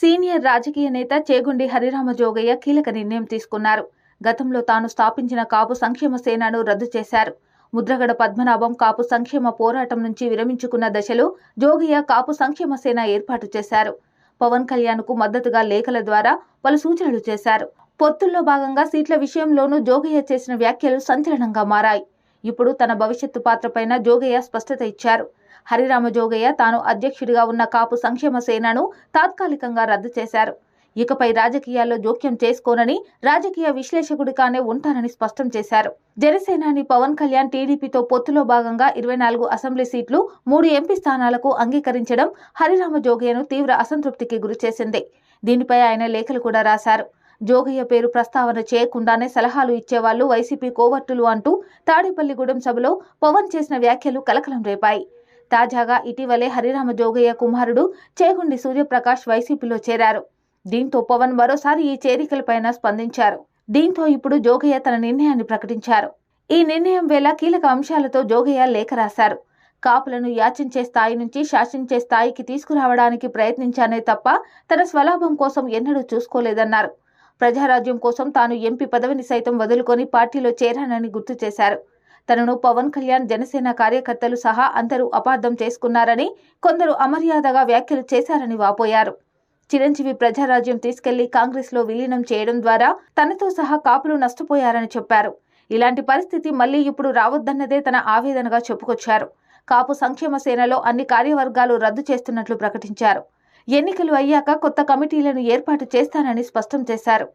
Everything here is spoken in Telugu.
సీనియర్ రాజకీయ నేత చేగుండి హరిరామ జోగయ్య కీలక నిర్ణయం తీసుకున్నారు. గతంలో తాను స్థాపించిన కాపు సంక్షేమ సేనను రద్దు చేశారు. ముద్రగడ పద్మనాభం కాపు సంక్షేమ పోరాటం నుంచి విరమించుకున్న దశలో జోగయ్య కాపు సంక్షేమ సేన ఏర్పాటు చేశారు. పవన్ కళ్యాణ్కు మద్దతుగా లేఖల ద్వారా పలు సూచనలు చేశారు. పొత్తుల్లో భాగంగా సీట్ల విషయంలోనూ జోగయ్య చేసిన వ్యాఖ్యలు సంచలనంగా మారాయి. ఇప్పుడు తన భవిష్యత్తు పాత్రపైన జోగయ్య స్పష్టత ఇచ్చారు. హరిరామ జోగయ్య తాను అధ్యక్షుడిగా ఉన్న కాపు సంక్షేమ సేనను తాత్కాలికంగా రద్దు చేశారు. ఇకపై రాజకీయాల్లో జోక్యం చేసుకోనని రాజకీయ విశ్లేషకుడిగానే ఉంటానని స్పష్టం చేశారు. జనసేనాని పవన్ కళ్యాణ్ టీడీపీతో పొత్తులో భాగంగా ఇరవై నాలుగు అసెంబ్లీ సీట్లు మూడు ఎంపీ స్థానాలకు అంగీకరించడం హరిరామ జోగయ్యను తీవ్ర అసంతృప్తికి గురిచేసింది. దీనిపై ఆయన లేఖలు కూడా రాశారు. జోగయ్య పేరు ప్రస్తావన చేయకుండానే సలహాలు ఇచ్చేవాళ్ళు వైసీపీ కోవర్టులు అంటూ తాడేపల్లిగూడెం సభలో పవన్ చేసిన వ్యాఖ్యలు కలకలం రేపాయి. తాజాగా ఇటీవలే హరిరామ జోగయ్య కుమారుడు చేగుండి సూర్యప్రకాష్ వైసీపీలో చేరారు. దీంతో పవన్ మరోసారి ఈ చేరికలపైన స్పందించారు. దీంతో ఇప్పుడు జోగయ్య తన నిర్ణయాన్ని ప్రకటించారు. ఈ నిర్ణయం వేళ కీలక అంశాలతో జోగయ్య లేఖ రాశారు. కాపులను యాచించే స్థాయి నుంచి శాసించే స్థాయికి తీసుకురావడానికి ప్రయత్నించానే తప్ప తన స్వలాభం కోసం ఎన్నడూ చూసుకోలేదన్నారు. ప్రజారాజ్యం కోసం తాను ఎంపీ పదవిని సైతం వదులుకొని పార్టీలో చేరానని గుర్తు చేశారు. తనను పవన్ కళ్యాణ్ జనసేన కార్యకర్తలు సహా అందరూ అపార్థం చేసుకున్నారని కొందరు అమర్యాదగా వ్యాఖ్యలు చేశారని వాపోయారు. చిరంజీవి ప్రజారాజ్యం తీసుకెళ్ళి కాంగ్రెస్లో విలీనం చేయడం ద్వారా తనతో సహా కాపులు నష్టపోయారని చెప్పారు. ఇలాంటి పరిస్థితి మళ్ళీ ఇప్పుడు రావద్దన్నదే తన ఆవేదనగా చెప్పుకొచ్చారు. కాపు సంక్షేమ సేనలో అన్ని కార్యవర్గాలు రద్దు చేస్తున్నట్లు ప్రకటించారు. ఎన్నికలు అయ్యాక కొత్త కమిటీలను ఏర్పాటు చేస్తానని స్పష్టం చేశారు.